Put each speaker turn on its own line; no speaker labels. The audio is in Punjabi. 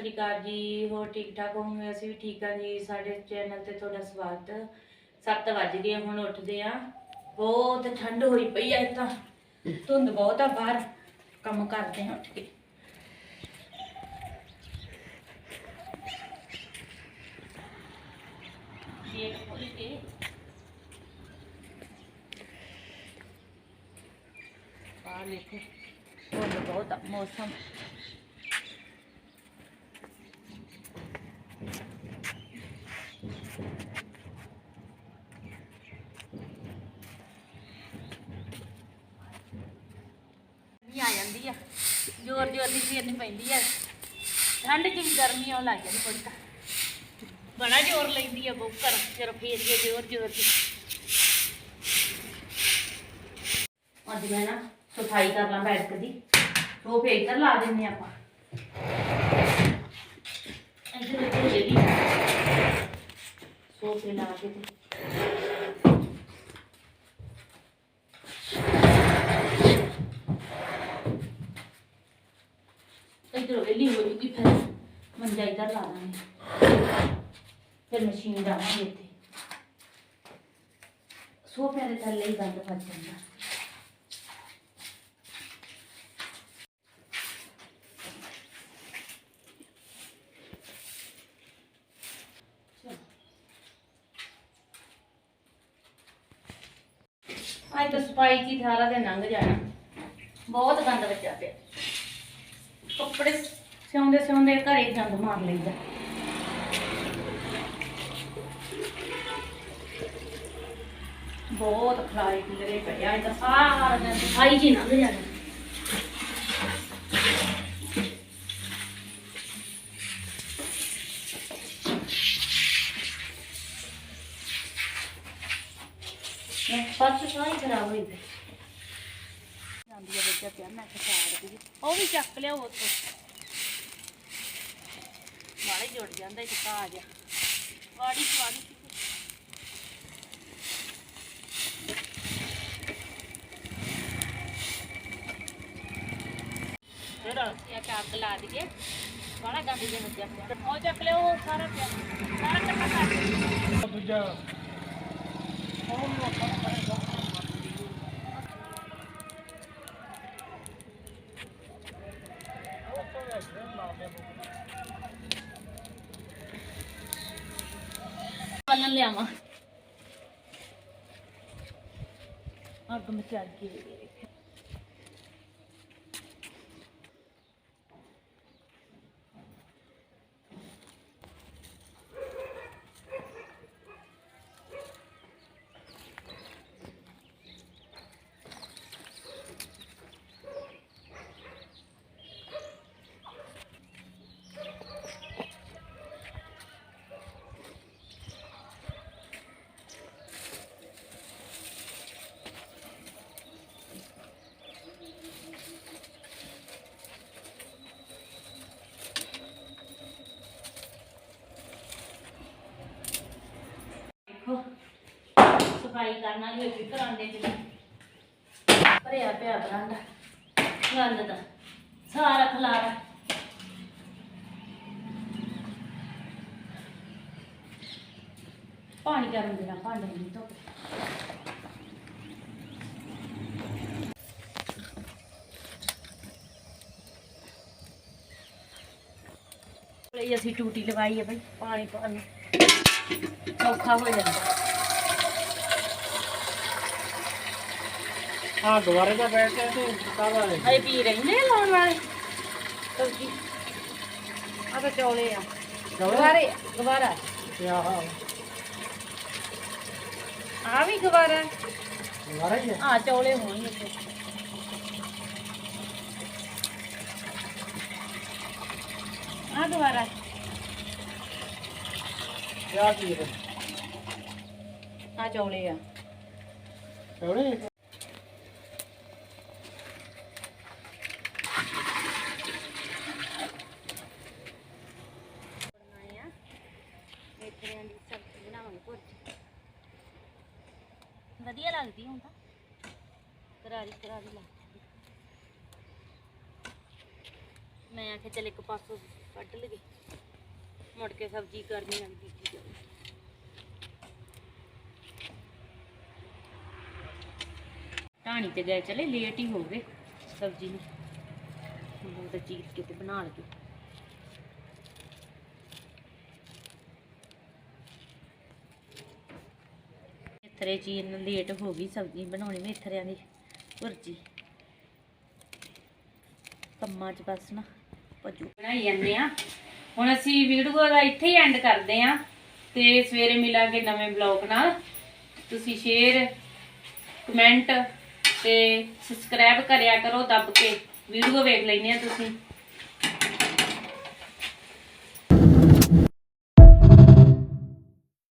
ਸ੍ਰੀ ਅਕਾਲ ਜੀ, ਹੋਰ ਠੀਕ ਠਾਕ ਹੋਵੋਗੇ? ਅਸੀਂ ਵੀ ਠੀਕ ਆ ਜੀ। ਸਾਡੇ ਚੈਨਲ ਤੇ ਤੁਹਾਡਾ ਸਵਾਗਤ। 7 ਵੱਜ ਗਏ, ਹੁਣ ਉੱਠਦੇ ਆ ਬਹੁਤ ਠੰਡ ਹੋਈ ਪਈ ਐ ਤਾਂ। ਧੁੰਦ ਬਹੁਤ ਆ, ਬਾਹਰ ਕੰਮ ਕਰਦੇ ਆ ਉੱਠ ਕੇ। ਗੇਟ ਖੋਲ ਕੇ। ਬਾਹਰ ਦੇਖੋ, ਧੁੰਦ ਬਹੁਤ ਆ, ਮੌਸਮ। ਆ। ਜ਼ੋਰ ਜ਼ੋਰ ਦੀ ਫੇਰਨੀ ਪੈਂਦੀ ਆ। ਠੰਡ ਚ ਵੀ ਗਰਮੀ ਆਉਣ ਲੱਗ ਜਾਂਦੀ ਥੋੜੀ ਬੜਾ ਜ਼ੋਰ ਲੈਂਦੀ ਆ ਬੁੱਕਰ ਫਿਰ ਫੇਰੀਏ ਜ਼ੋਰ ਜ਼ੋਰ ਦੀ ਅੱਜ ਮੈਂ ਨਾ ਸਫ਼ਾਈ ਕਰ ਲਾਂ ਬੈਠ ਦੀ। ਉਹ ਫੇਰ ਇੱਧਰ ਲਾ ਦਿੰਨੇ ਆਪਾਂ। ਇੱਧਰ ਇੱਧਰ ਜਿਹੜੀ ਸੋਫੇ ਲਾ ਕੇ ਤੇ ਇੱਧਰ ਵੇਲੀ ਹੋ ਜੂਗੀ ਫਿਰ ਮੰਜਾ ਇੱਧਰ ਲਾ ਦਾਂਗੇ ਫਿਰ ਮਸ਼ੀਨ ਡਾਵਾਂਗੇ ਇੱਥੇ। ਸੋਫਿਆਂ ਦੇ ਥੱਲੇ ਹੀ ਗੰਦ ਫਸ ਜਾਂਦਾ। ਅੱਜ ਤਾਂ ਸਫ਼ਾਈ ਕੀ ਸਾਰਾ ਦਿਨ ਲੰਘ ਜਾਣਾ। ਬਹੁਤ ਗੰਦ ਵੱਜਾ ਪਿਆ। ਕੱਪੜੇ ਸਿਉਂਦੇ ਸਿਉਂਦੇ ਘਰੇ ਗੰਦ ਮਾਰ ਲਈਦਾ ਬਹੁਤ ਖਲਾਰੇ ਖਿਲਰੇ ਪਿਆ ਇਹ ਸਾਰਾ ਦਿਨ ਸਫ਼ਾਈ ਜੀ ਲੰਘ ਜਾਣਾ। ਫਰਸ਼ ਸਾਰੀ ਖਰਾਬ ਹੋਈ ਪਈ। ਜਾਂਦੀ ਆ ਬੱਚਾ ਪਿਆ ਮੈਂ ਖਸਾਰ ਦੀ ਉਹ ਵੀ ਚੱਕ ਲਿਆ ਉੱਥੋਂ। ਵਾਲੇ ਜੁੜ ਜਾਂਦਾ ਇੱਕ ਘਾਹ ਜਿਹਾ ਵਾੜੀ ਇਹ ਅੱਗ ਲਾ ਦਈਏ। ਬੜਾ ਗੰਦ ਜਿਹਾ ਵੱਜਿਆ ਪਿਆ। ਉਹ ਚੱਕ ਲਿਆ ਉਹ ਸਾਰਾ ਪਿਆ। ਸਾਰਾ ਇਕੱਠਾ ਕਰ ਦਿਓ।
ਦੂਜਾ।
ਬੰਨਣ ਲਿਆਵਾਂ ਅੱਗ ਮਚਾ ਗਈ ਸਫ਼ਾਈ ਕਰਨ ਵਾਲੀ ਹੋਈ ਘਰਾਂਡੇ ਚ ਭਰਿਆ ਪਿਆ ਬਰਾਂਡਾ, ਗੰਦ ਦਾ, ਸਾਰਾ ਖਲਾਰਾ। ਪਾਣੀ ਗਰਮ ਦੇਣਾ ਭਾਂਡੇ ਨੂੰ ਧੋ ਲਈ ਅਸੀਂ ਟੂਟੀ ਲਗਾਈ ਹੈ ਬਈ, ਪਾਣੀ ਪਾਣ ਨੂੰ। ਔਖਾ ਹੋ ਜਾਂਦਾ।
ਹਾਂ ਦੁਬਾਰੇ ਦਾ ਬੈਠ ਕੇ ਤੇ ਕਾਲਾ ਹੈ
ਹਏ ਪੀ ਰਹਿੰਦੇ ਆ ਲਾਉਣ ਵਾਲੇ। ਸਬਜ਼ੀ। ਆ ਤਾਂ ਚੌਲੇ ਆ। ਗਵਾਰੇ ਗਵਾਰਾ
ਕਿਆ ਹਾਂ
ਆ ਵੀ ਗਵਾਰਾ
ਦੁਬਾਰਾ ਹੀ ਹੈ?
ਆ ਚੌਲੇ ਹੋਣਗੇ ਫਿਰ। ਆ ਗਵਾਰਾ
ਕਿਆ ਕੀ ਹੈ?
ਆ ਚੌਲੇ ਆ।
ਚੌੜੇ
ਬਣਾਏ ਆ ਮੇਥਰਿਆਂ ਦੀ ਸਬਜ਼ੀ ਬਣਾਵਾਂਗੇ ਭੁਰਜੀ ਵਧੀਆ ਲੱਗਦੀ ਹੁਣ ਤਾਂ। ਕਰਾਰੀ ਕਰਾਰੀ ਲੱਗਦੀ ਮੈਂ ਆਖਿਆ ਚੱਲ ਇੱਕ ਪਾਸੋਂ ਕੱਢ ਲਗੇ ਮੁੜ ਕੇ ਸਬਜ਼ੀ ਕਰਨੀ ਵਾਲੀ ਬੀਜੀ ਜਾਊ ਢਾਣੀ ਤੇ ਗਏ, ਚਲੇ ਲੇਟ ਹੀ ਹੋ ਗਏ ਸਬਜ਼ੀ ਨੂੰ। ਬਹੁਤ ਚੀਰ ਕੇ ਤੇ ਬਣਾ ਲਗੇ ਮੇਥਰੇ ਚੀਰਨ ਲੇਟ ਹੋ ਗਈ ਸਬਜ਼ੀ ਬਣਾਉਣੀ ਮੇਥਰਿਆਂ ਦੀ, ਭੁਰਜੀ। ਕੰਮਾਂ 'ਚ ਬਸ ਨਾ, ਭਜੂ। ਬਣਾਈ ਜਾਂਦੇ ਆ। ਹੁਣ ਅਸੀਂ ਵੀਡੀਓ ਦਾ ਇੱਥੇ ਹੀ ਐਂਡ ਕਰਦੇ ਆ ਤੇ ਸਵੇਰੇ ਮਿਲਾਂਗੇ ਨਵੇਂ ਬਲੌਗ ਨਾਲ। ਤੁਸੀਂ ਸ਼ੇਅਰ ਕਮੈਂਟ ਤੇ ਸਬਸਕ੍ਰਾਈਬ ਕਰਿਆ ਕਰੋ ਦੱਬ ਕੇ। ਵੀਡੀਓ ਵੇਖ ਲੈਂਦੇ ਆ ਤੁਸੀਂ।